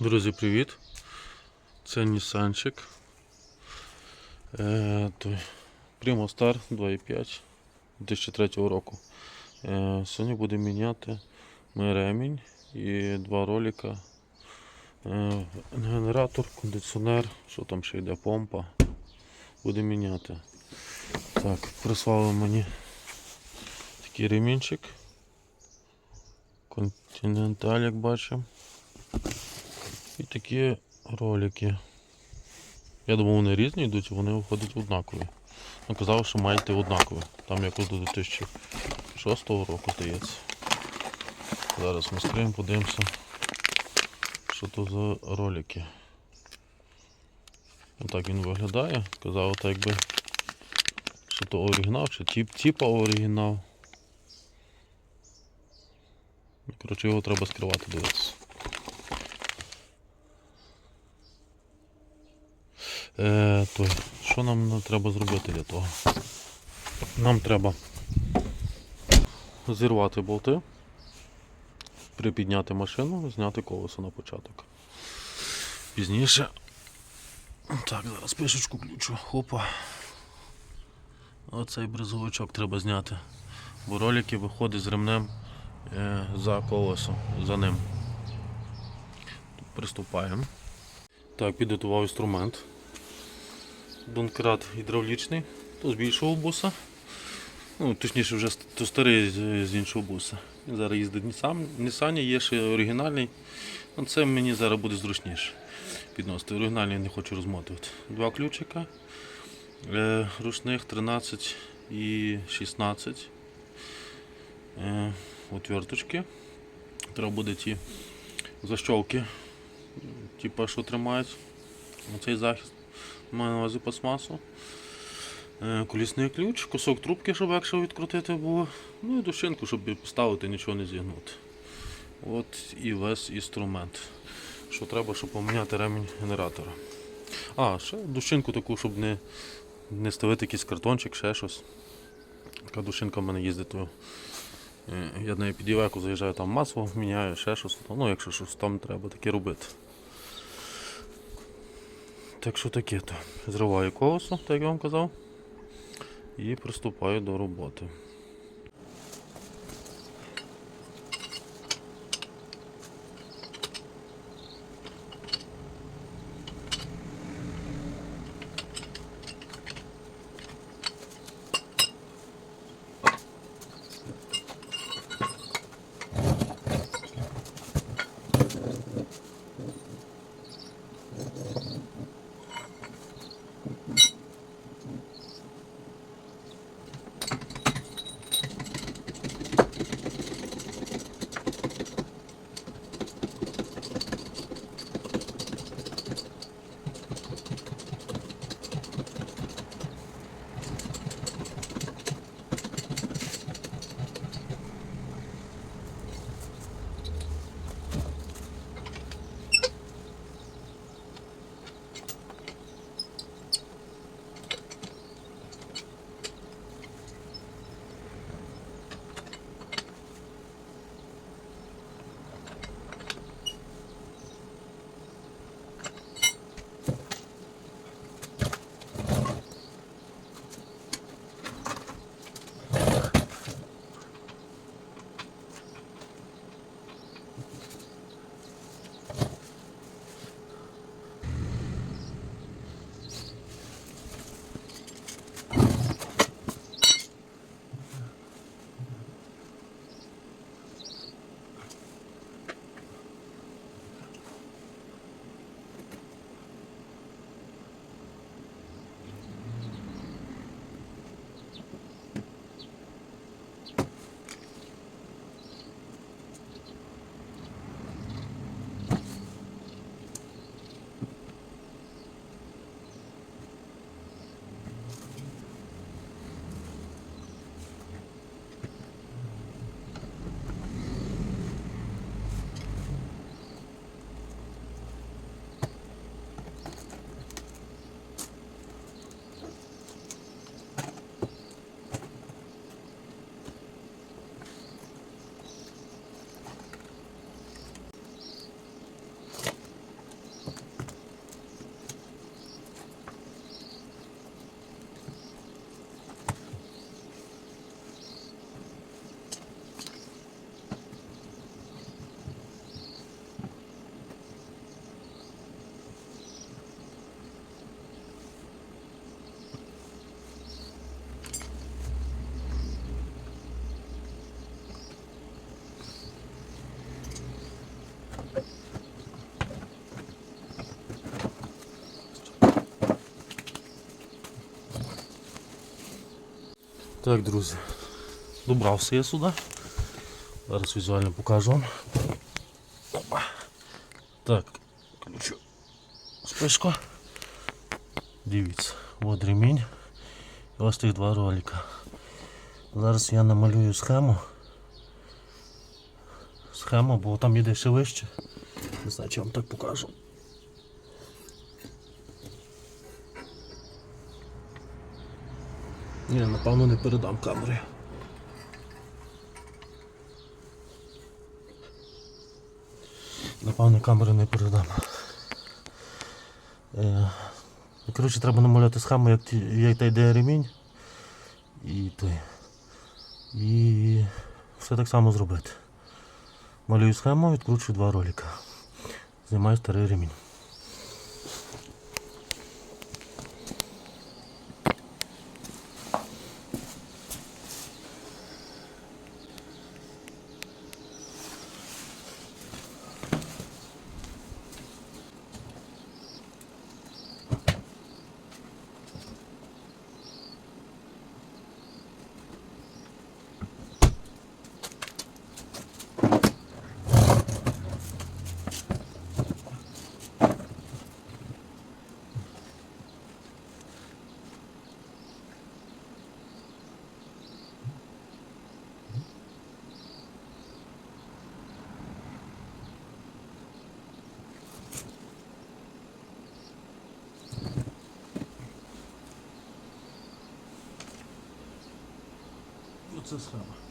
Друзі, привіт! Це Нісанчик. Е, Primo Star 2.5 2003 року. Е, сьогодні будемо міняти ми ремінь і два ролика. Е, генератор, кондиціонер, що там ще йде, помпа. Будемо міняти. Так, прислали мені такий ремінчик. Континенталь, як бачимо. І такі ролики. Я думав, вони різні йдуть, вони виходять однакові. Ну, казав, що йти однакові. Там якось до 2006 року здається. Зараз ми скриємо, подивимося, що то за ролики. Отак він виглядає. Казав, так якби, що то оригінал, чи тип, типа оригінал. Коротше, його треба скривати, дивитися. Е, той, що нам треба зробити для того? Нам треба зірвати болти, припідняти машину, зняти колесо на початок. Пізніше. Так, зараз пишечку ключу. Хопа. Оцей бризовичок треба зняти. Бо ролики виходять з ремнем е, за колесо, за ним. Приступаємо. Так, підготував інструмент. Донкрат гідравлічний, то з більшого буса. Ну, точніше, вже то старий з, іншого буса. Він зараз їздить Nissan, Nissan є ще оригінальний. Ну, це мені зараз буде зручніше підносити. Оригінальний не хочу розмотувати. Два ключика. Е, ручних 13 і 16. Е, отверточки. Треба буде ті защолки, типа, що тримають цей захист. Маю на увазі пластмасу. Е, Колісний ключ, кусок трубки, щоб легше відкрутити було. Ну і дощинку, щоб поставити, нічого не зігнути. От і весь інструмент. Що треба, щоб поміняти ремінь генератора. А, ще дощинку таку, щоб не, не ставити якийсь картончик, ще щось. Така дощинка в мене їздить. Е, я на під Івеку заїжджаю, там масло міняю, ще щось. Ну, якщо щось там треба таке робити. Так що таке то. Зриваю колесо, так я вам казав. І приступаю до роботи. Так, друзі, добрався я сюди. Зараз візуально покажу вам. Опа. Так, ключу спишку. Дивіться, от ремінь. І ось тих два ролика. Зараз я намалюю схему. Схему, бо там іде ще вище. Не знаю, чи вам так покажу. Ні, напевно не передам камерою. Напевно, камеру не передам. Е, коротше, треба намалювати схему, як, як та йде ремінь. І той. І все так само зробити. Малюю схему, відкручую два ролика. Знімаю старий ремінь. Оце схема. Так, друзі,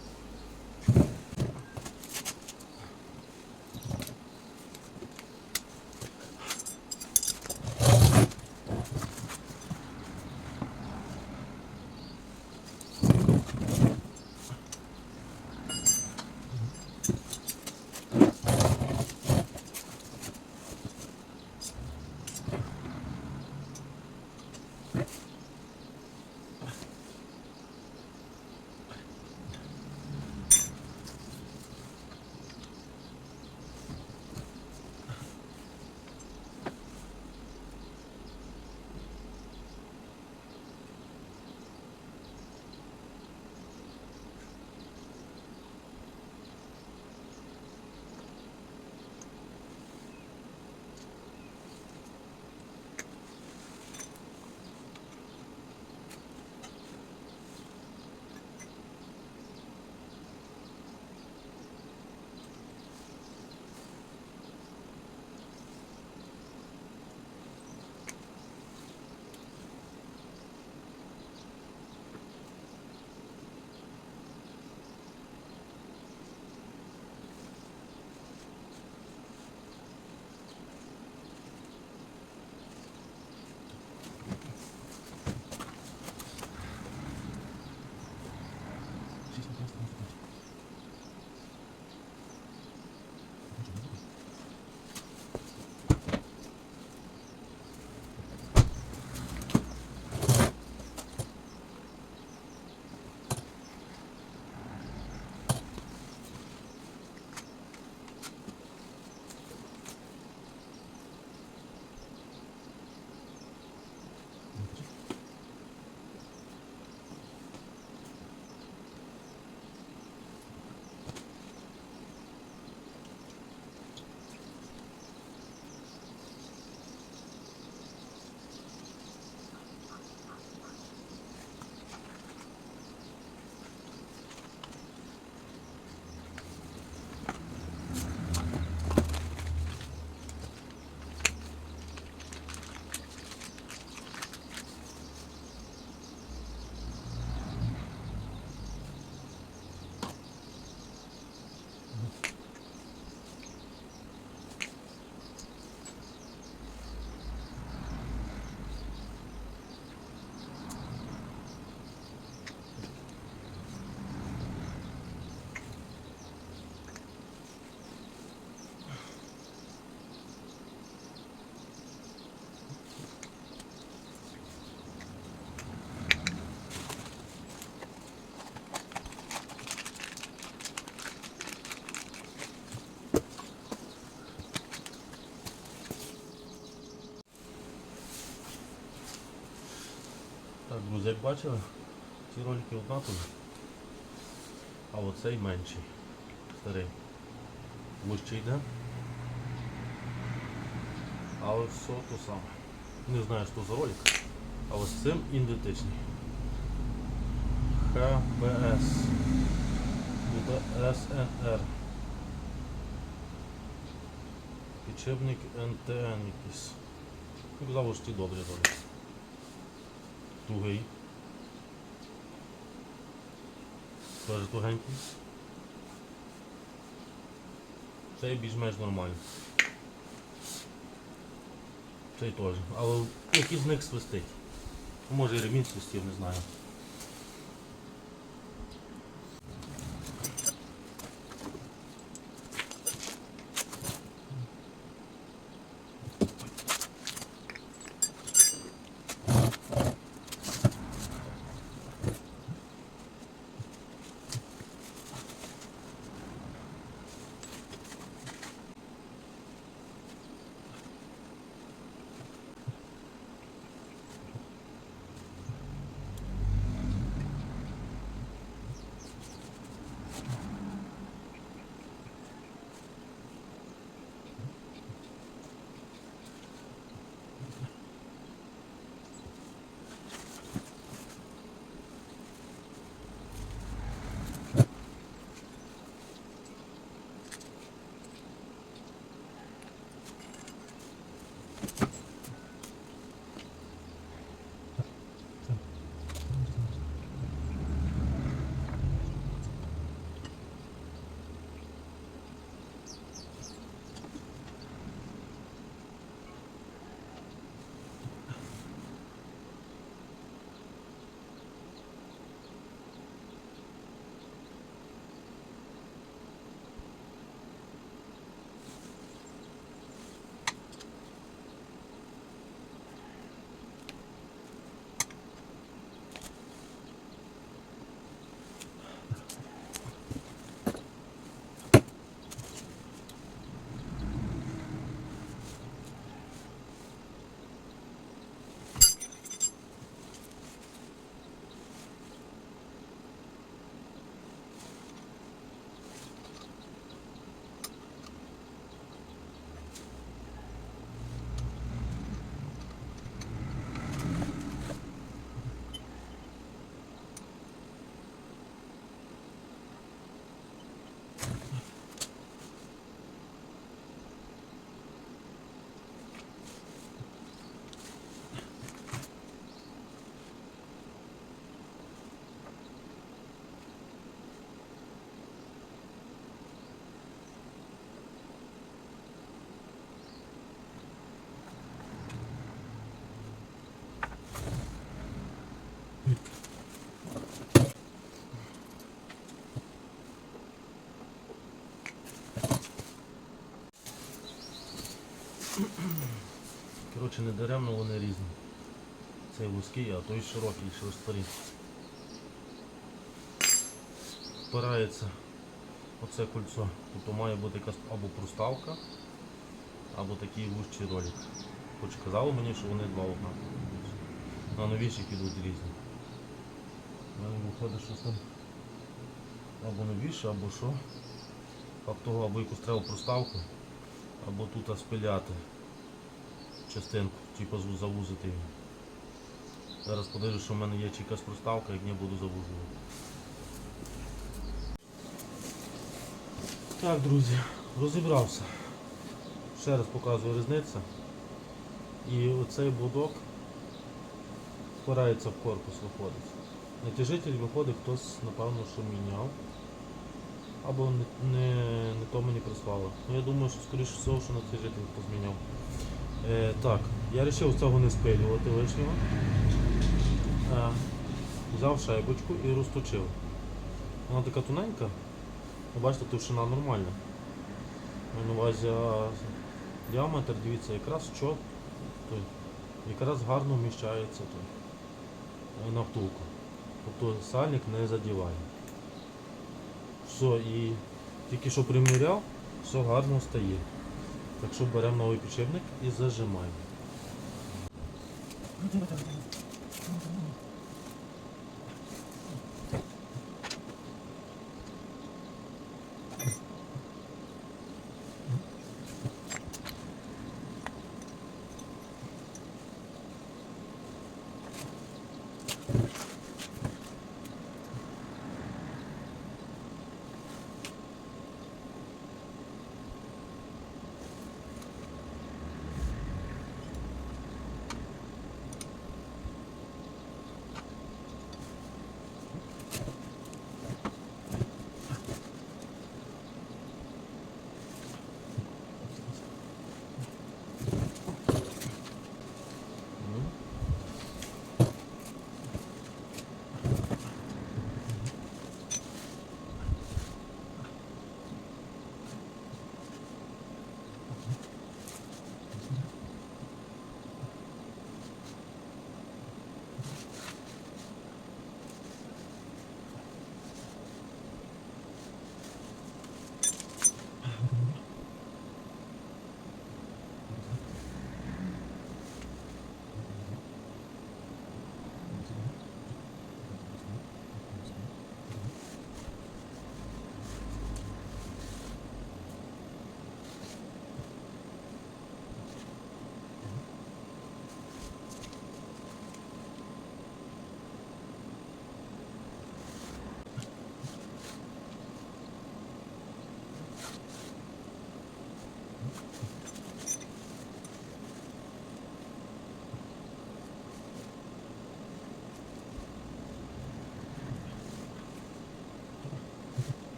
Thank you. Як бачили, Ці ролики однакові, а оцей менший, старий. Вище йде. А ось все то саме. Не знаю, що за ролик, а ось з цим ідентичний. ХБС. Буде СНР. Підшипник НТН якийсь. Що добрі ролики. Тугий. Теж тугенький. Цей більш-менш нормальний. Цей теж. Але який з них свистить. Може і ремінь свистів, не знаю. Коротше, не даремно вони різні. Цей вузький, а той широкий, що старий. Впирається оце кольцо. Тобто має бути якась або проставка, або такий вужчий ролик. Хоч казали мені, що вони два однакові. На новіших ідуть різні. Виходить щось там або новіше, або що. Факт того, або якусь треба проставку, або тут спиляти частинку, типу завузити її. Зараз подивлюсь, що в мене є чи якась проставка, як не буду завужувати. Так, друзі, розібрався. Ще раз показую різницю. І оцей будок впирається в корпус, виходить. Натяжитель виходить, хтось, напевно, що міняв. Або не, не, не то мені прислали. Ну я думаю, що скоріше всього, що натяжитель хтось міняв. Е, так, я вирішив цього не спилювати лишнього. Е, взяв шайбочку і розточив. Вона така тоненька, бачите, товщина нормальна. На увазі діаметр, дивіться, якраз що, якраз гарно вміщається той, е, на втулку. Тобто сальник не задіває. Все, і тільки що приміряв, все гарно стає. Так що беремо новий підшипник і зажимаємо.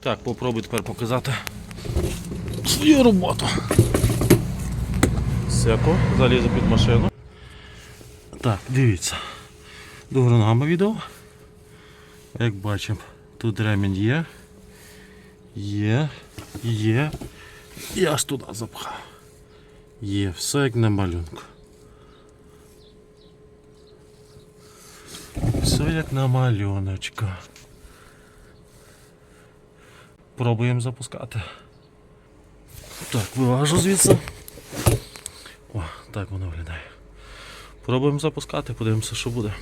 Так, попробуй тепер показати свою роботу. Секо, залізу під машину. Так, дивіться. До ногами відео. Як бачимо, тут ремінь є. Є, є. І аж туди запхав. Є, все як на малюнку. Все на малюночка. Пробуємо запускати. Так, виважу звідси. О, так воно виглядає. Пробуємо запускати, подивимося, що буде.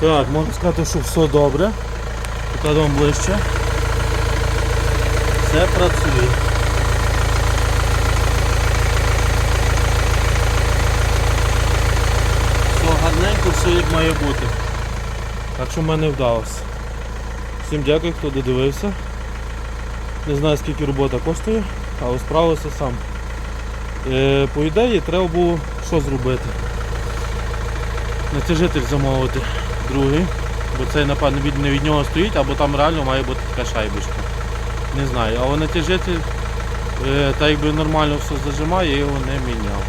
Так, можна сказати, що все добре. Покладемо ближче. Все працює. Все гарненько, все як має бути. Так що в мене вдалося. Всім дякую, хто додивився. Не знаю скільки робота коштує, але справився сам. Е, по ідеї треба було що зробити? Натяжитель замовити другий, бо цей напевно від, не від нього стоїть, або там реально має бути така шайбочка. Не знаю, але натяжитель е, так якби нормально все зажимає, я його не міняв.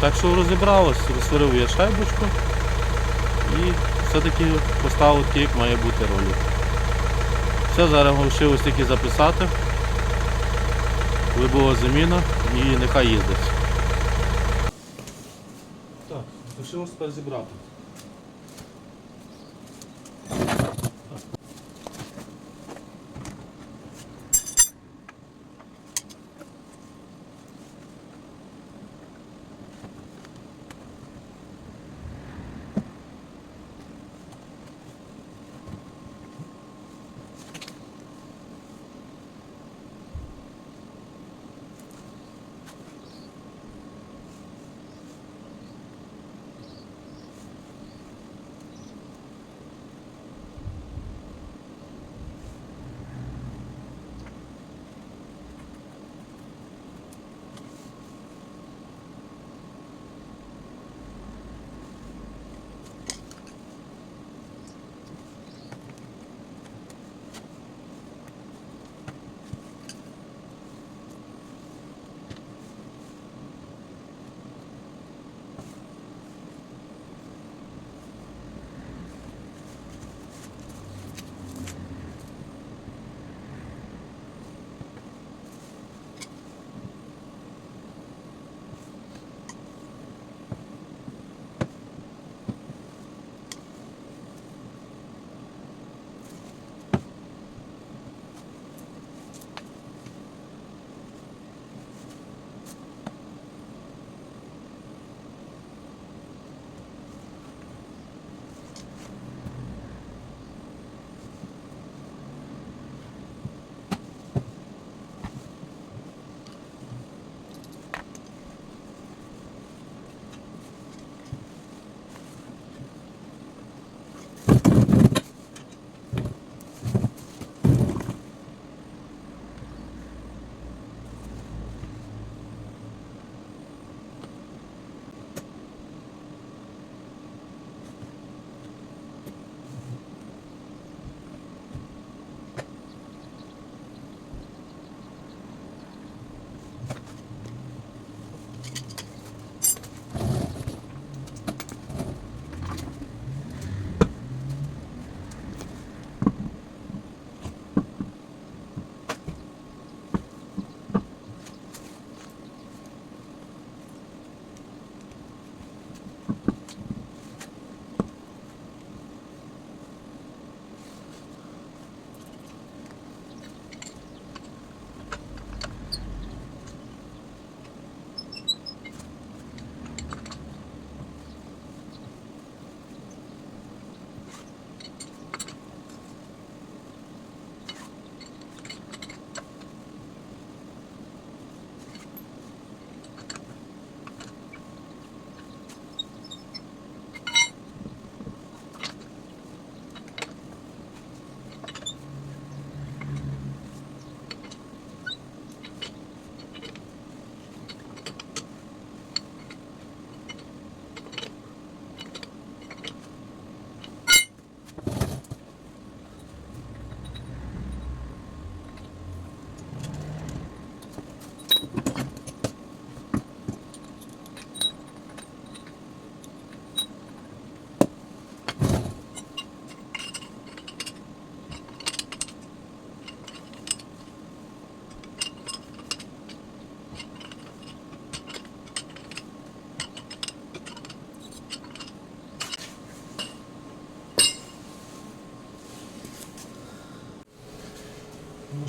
Так що розібралось, розсварив я шайбочку і все-таки поставив як має бути ролик. Все, зараз лишилось тільки записати. Вибула заміна і нехай їздить. Так, лишилось тепер зібрати.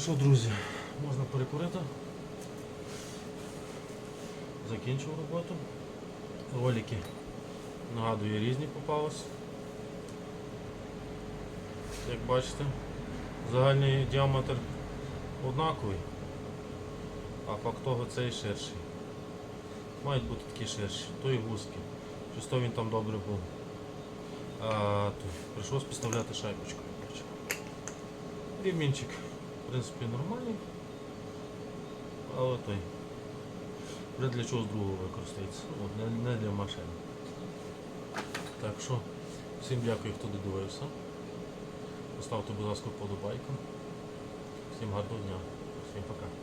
Що, друзі, можна перекурити. Закінчив роботу. Ролики, нагадую, різні попались. Як бачите, загальний діаметр однаковий, а факт того цей ширший. Мають бути такі ширші, той вузький. Щось то він там добре був. А, то прийшлось підставляти шайбочку. коротше. Принципі, нормальний. Але той. Вже для чогось другого використається. От, не, не для машини. Так що, всім дякую, хто додивився. Поставте, будь ласка, подобайку. Всім гарного дня. Всім пока.